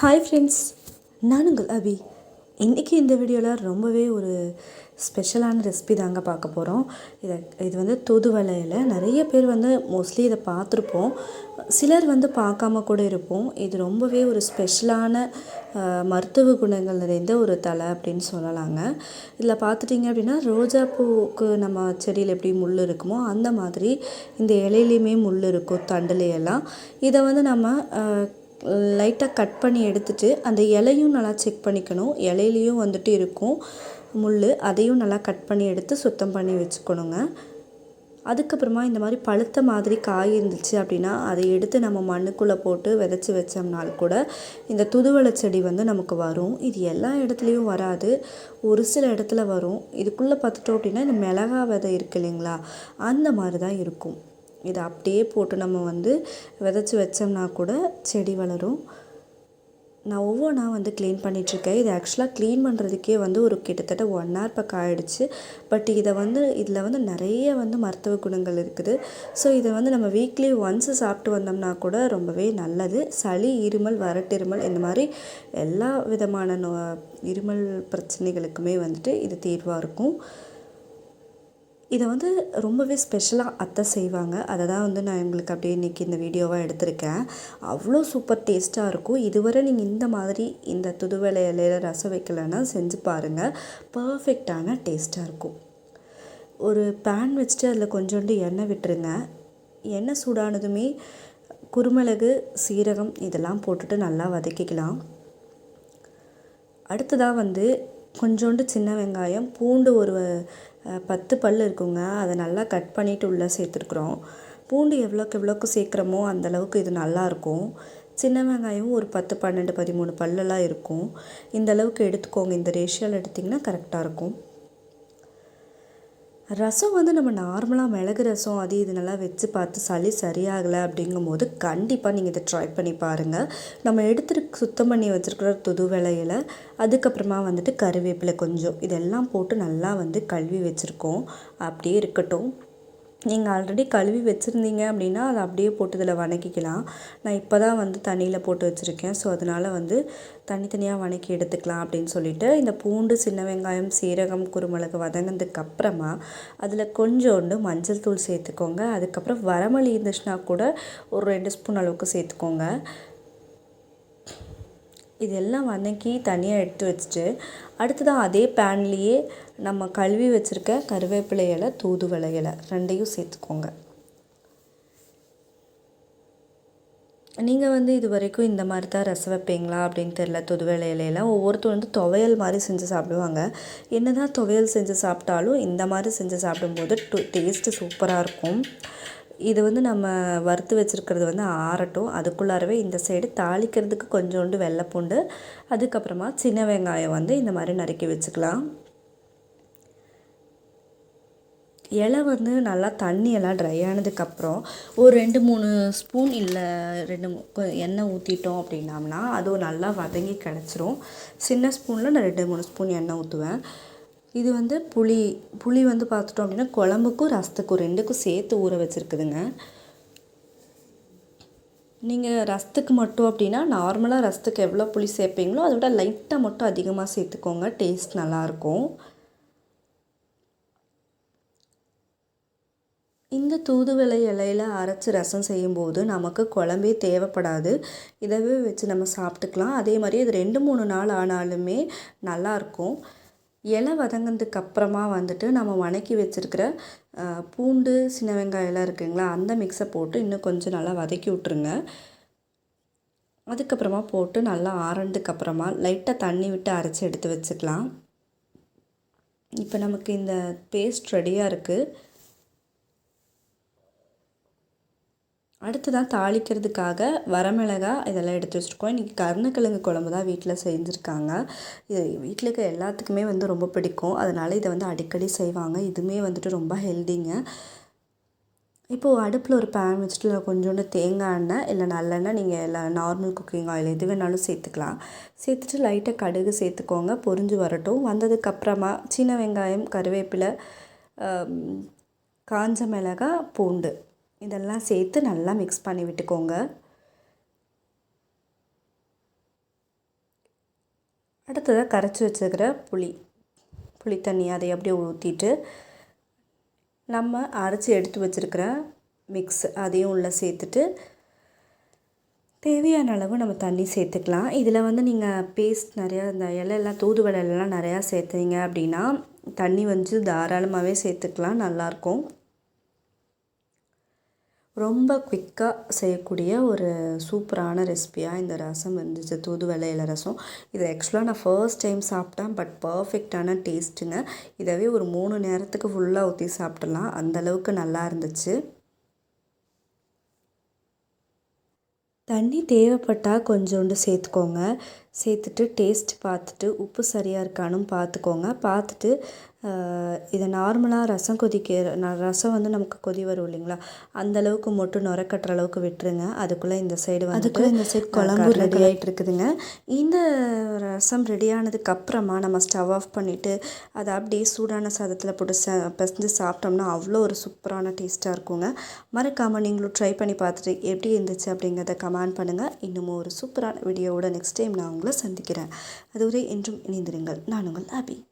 Hi friends நான் உங்கள் அபி. இன்றைக்கி இந்த வீடியோவில் ரொம்பவே ஒரு ஸ்பெஷலான ரெசிபி தாங்க பார்க்க போகிறோம் இதை இது வந்து தூதுவளையில் நிறைய பேர் வந்து மோஸ்ட்லி இதை பார்த்துருப்போம். சிலர் வந்து பார்க்காம கூட இருப்போம். இது ரொம்பவே ஒரு ஸ்பெஷலான மருத்துவ குணங்கள் நிறைந்த ஒரு தலை அப்படின்னு சொல்லலாங்க. இதில் பார்த்துட்டிங்க அப்படின்னா ரோஜா பூவுக்கு நம்ம செடியில் எப்படி முள் இருக்குமோ அந்த மாதிரி இந்த இலையிலையுமே முள் இருக்கும் தண்டுலையெல்லாம் இதை வந்து நம்ம லைட்டாக கட் பண்ணி எடுத்துட்டு அந்த இலையும் நல்லா செக் பண்ணிக்கணும். இலையிலையும் வந்துட்டு இருக்கும். முள் அதையும் நல்லா கட் பண்ணி எடுத்து சுத்தம் பண்ணி வச்சுக்கணுங்க. அதுக்கப்புறமா இந்த மாதிரி பழுத்த மாதிரி காய் இருந்துச்சு அப்படின்னா அதை எடுத்து நம்ம மண்ணுக்குள்ளே போட்டு விதைச்சி வச்சோம்னால் கூட இந்த துதுவளை செடி வந்து நமக்கு வரும். இது எல்லா இடத்துலையும் வராது. ஒரு சில இடத்துல வரும். இதுக்குள்ளே பார்த்துட்டோம் அப்படின்னா இந்த மிளகா விதை இருக்கு இல்லைங்களா? அந்த மாதிரி தான் இருக்கும். இதை அப்படியே போட்டு நம்ம வந்து விதைச்சி வச்சோம்னா கூட செடி வளரும். நான் ஒவ்வொன்றா வந்து க்ளீன் பண்ணிகிட்ருக்கேன் இது ஆக்சுவலாக க்ளீன் பண்ணுறதுக்கே வந்து ஒரு கிட்டத்தட்ட ஒன் ஹவர் பக்கம் ஆகிடுச்சு பட் இதை வந்து இதில் வந்து நிறைய வந்து மருத்துவ குணங்கள் இருக்குது. ஸோ இதை வந்து நம்ம வீக்லி ஒன்ஸ் சாப்பிட்டு வந்தோம்னா கூட ரொம்பவே நல்லது. சளி இருமல் வரட்டிருமல் இந்த மாதிரி எல்லா விதமான நோ இருமல் பிரச்சனைகளுக்குமே வந்துட்டு இது தீர்வாக இருக்கும். இதை வந்து ரொம்பவே ஸ்பெஷலாக அத்தை செய்வாங்க. அதை தான் வந்து நான் உங்களுக்கு அப்படியே இன்றைக்கி இந்த வீடியோவாக எடுத்திருக்கேன். அவ்வளோ சூப்பர் டேஸ்ட்டாக இருக்கும். இதுவரை நீங்கள் இந்த மாதிரி இந்த துதுவளை இலையில் ரசம் வைக்கலைன்னா செஞ்சு பாருங்கள் பர்ஃபெக்டான டேஸ்ட்டாக இருக்கும். ஒரு பேன் வச்சுட்டு அதில் கொஞ்சோண்டு எண்ணெய் விட்டுருங்க. எண்ணெய் சூடானதுமே குருமிளகு சீரகம் இதெல்லாம் போட்டுட்டு நல்லா வதக்கிக்கலாம். அடுத்ததாக வந்து கொஞ்சோண்டு சின்ன வெங்காயம் பூண்டு ஒரு பத்து பல் இருக்குங்க. அதை நல்லா கட் பண்ணிவிட்டு உள்ளே சேர்த்துருக்குறோம். பூண்டு எவ்வளோக்கு எவ்வளோக்கு சேர்க்குறோமோ அந்தளவுக்கு இது நல்லாயிருக்கும் சின்ன வெங்காயம் ஒரு பத்து பன்னெண்டு பதிமூணு பல்லெல்லாம் இருக்கும். இந்த அளவுக்கு எடுத்துக்கோங்க. இந்த ரேஷியோவில் எடுத்திங்கன்னா கரெக்டாக இருக்கும். ரசம் வந்து நம்ம நார்மலாக மிளகு ரசம் அது இது நல்லா வச்சு பார்த்து சளி சரியாகலை அப்படிங்கும்போது கண்டிப்பாக நீங்கள் இதை ட்ரை பண்ணி பாருங்கள் நம்ம எடுத்துட்டு சுத்தம் பண்ணி வச்சுருக்கிற துது விலையில் அதுக்கப்புறமா வந்துட்டு கருவேப்பிலை கொஞ்சம் இதெல்லாம் போட்டு நல்லா வந்து கழுவி வச்சுருக்கோம். அப்படியே இருக்கட்டும். நீங்கள் ஆல்ரெடி கழுவி வச்சுருந்தீங்க அப்படின்னா அதை அப்படியே போட்டு இதில் வணக்கிக்கலாம். நான் இப்போ தான் வந்து தண்ணியில் போட்டு வச்சுருக்கேன். ஸோ அதனால் வந்து தனித்தனியாக வணக்கி எடுத்துக்கலாம் அப்படின்னு சொல்லிட்டு இந்த பூண்டு சின்ன வெங்காயம் சீரகம் குருமிளகு வதங்கினதுக்கு அப்புறமா அதில் கொஞ்சோண்டு மஞ்சள் தூள் சேர்த்துக்கோங்க. அதுக்கப்புறம் வரமல்லி இருந்துச்சுன்னா கூட ஒரு ரெண்டு ஸ்பூன் அளவுக்கு சேர்த்துக்கோங்க. இதெல்லாம் வதக்கி தனியாக எடுத்து வச்சுட்டு அடுத்ததாக அதே பேன்லேயே நம்ம கழுவி வச்சுருக்க கருவேப்பிலை இலை தூதுவளை இலை ரெண்டையும் சேர்த்துக்கோங்க. நீங்கள் வந்து இது வரைக்கும் இந்த மாதிரி தான் ரசம் வைப்பீங்களா அப்படின்னு தெரில துதுவளை இலையெல்லாம் ஒவ்வொருத்தரும் வந்து துவையல் மாதிரி செஞ்சு சாப்பிடுவாங்க. என்ன தான் துவையல் செஞ்சு சாப்பிட்டாலும் இந்த மாதிரி செஞ்சு சாப்பிடும்போது டேஸ்ட்டு சூப்பராக இருக்கும். இது வந்து நம்ம வறுத்து வச்சுருக்கிறது வந்து ஆறட்டும். அதுக்குள்ளாரவே இந்த சைடு தாளிக்கிறதுக்கு கொஞ்சோண்டு வெள்ளைப்பூண்டு அதுக்கப்புறமா சின்ன வெங்காயம் வந்து இந்த மாதிரி நறுக்கி வச்சுக்கலாம். இலை வந்து நல்லா தண்ணியெல்லாம் ட்ரை ஆனதுக்கப்புறம் ஒரு ரெண்டு மூணு ஸ்பூன் இல்லை ரெண்டு எண்ணெய் ஊற்றிட்டோம் அப்படின்னம்னா அதுவும் நல்லா வதங்கி கிடச்சிரும். சின்ன ஸ்பூனில் நான் ரெண்டு மூணு ஸ்பூன் எண்ணெய் ஊற்றுவேன் இது வந்து புளி புளி வந்து பார்த்துட்டோம் அப்படின்னா குழம்புக்கும் ரசத்துக்கும் ரெண்டுக்கும் சேர்த்து ஊற வச்சுருக்குதுங்க. நீங்கள் ரசத்துக்கு மட்டும் அப்படின்னா நார்மலாக ரசத்துக்கு எவ்வளோ புளி சேர்ப்பீங்களோ அதை விட லைட்டாக மட்டும் அதிகமாக சேர்த்துக்கோங்க. டேஸ்ட் நல்லாயிருக்கும். இந்த தூதுவளை இலையில அரைச்சி ரசம் செய்யும்போது நமக்கு குழம்பே தேவைப்படாது. இதவே வச்சு நம்ம சாப்பிட்டுக்கலாம். அதே மாதிரி இது ரெண்டு மூணு நாள் ஆனாலுமே நல்லாயிருக்கும். இலை வதங்கினதுக்கு அப்புறமா வந்துட்டு நம்ம வணக்கி வச்சுருக்கிற பூண்டு சின்ன வெங்காயம் எல்லாம் இருக்குங்களா அந்த மிக்ஸை போட்டு இன்னும் கொஞ்சம் நல்லா வதக்கி விட்ருங்க அதுக்கப்புறமா போட்டு நல்லா ஆறனதுக்கு அப்புறமா லைட்டாக தண்ணி விட்டு அரைச்சி எடுத்து வச்சுக்கலாம். இப்போ நமக்கு இந்த பேஸ்ட் ரெடியாக இருக்குது அடுத்ததாக தாளிக்கிறதுக்காக வரமிளகா இதெல்லாம் எடுத்து வச்சுருக்கோம். இன்றைக்கி கருணக்கிழங்கு குழம்பு தான் வீட்டில் செஞ்சுருக்காங்க. இது வீட்டில் இருக்க எல்லாத்துக்குமே வந்து ரொம்ப பிடிக்கும். அதனால் இதை வந்து அடிக்கடி செய்வாங்க. இதுவுமே வந்துட்டு ரொம்ப ஹெல்திங்க. இப்போது அடுப்பில் ஒரு பேன் வச்சுட்டு கொஞ்சோண்டு தேங்காய் எண்ணெய் இல்லை நல்லெண்ணெய் நீங்கள் எல்லா நார்மல் குக்கிங் ஆயில் எது வேணாலும் சேர்த்துக்கலாம். சேர்த்துட்டு லைட்டாக கடுகு சேர்த்துக்கோங்க. பொரிஞ்சு வரட்டும். வந்ததுக்கப்புறமா சின்ன வெங்காயம் கருவேப்பிலை காஞ்ச மிளகாய் பூண்டு. இதெல்லாம் சேர்த்து நல்லா மிக்ஸ் பண்ணி விட்டுக்கோங்க. அடுத்ததாக கரைச்சி வச்சுருக்கிற புளி புளி தண்ணி அதை அப்படியே ஊற்றிட்டு நம்ம அரைச்சி எடுத்து வச்சுருக்கிற மிக்ஸ் அதையும் உள்ளே சேர்த்துட்டு தேவையான அளவு நம்ம தண்ணி சேர்த்துக்கலாம். இதில் வந்து நீங்கள் பேஸ்ட் நிறையா இந்த இலையெல்லாம் தூதுவளை இலைலாம் நிறையா சேர்த்தீங்க அப்படின்னா தண்ணி வந்து தாராளமாகவே சேர்த்துக்கலாம். நல்லாயிருக்கும் ரொம்ப குயிக்காக செய்யக்கூடிய ஒரு சூப்பரான ரெசிபியாக இந்த ரசம் இருந்துச்சு தூதுவளை இலை ரசம். இதை ஆக்சுவலாக நான் ஃபர்ஸ்ட் டைம் சாப்பிட்டேன். பட் பர்ஃபெக்டான டேஸ்ட்டுங்க இதவே ஒரு மூணு நேரத்துக்கு ஃபுல்லாக ஊற்றி சாப்பிடலாம். அந்தளவுக்கு நல்லா இருந்துச்சு. தண்ணி தேவைப்பட்டால் கொஞ்சோண்டு சேர்த்துக்கோங்க. சேர்த்துட்டு டேஸ்ட் பார்த்துட்டு உப்பு சரியாக இருக்கானும் பார்த்துக்கோங்க. பார்த்துட்டு இதை நார்மலாக ரசம் கொதிக்க ரசம் வந்து நமக்கு கொதி வரும் இல்லைங்களா? அந்த அளவுக்கு மட்டும் நுரக்கட்டுற அளவுக்கு விட்டுருங்க. அதுக்குள்ளே இந்த சைடு வந்து அதுக்குள்ள இந்த side குழம்பு ரெடி ஆகிட்டு இருக்குதுங்க இந்த ரசம் ரெடி ஆனதுக்கு அப்புறமா நம்ம ஸ்டவ் ஆஃப் பண்ணிவிட்டு அதை அப்படியே சூடான சாதத்தில் போட்டு ச பிசைஞ்சு சாப்பிட்டோம்னா அவ்வளோ ஒரு சூப்பரான டேஸ்ட்டாக இருக்குங்க. மறக்காமல் நீங்களும் ட்ரை பண்ணி பார்த்துட்டு எப்படி இருந்துச்சு அப்படிங்கிறத கமெண்ட் பண்ணுங்கள் இன்னமும் ஒரு சூப்பரான வீடியோவோட நெக்ஸ்ட் டைம் நான் உங்களை சந்திக்கிறேன். அதுவரை என்றும் இணைந்திருங்கள். நான் உங்கள் அபி.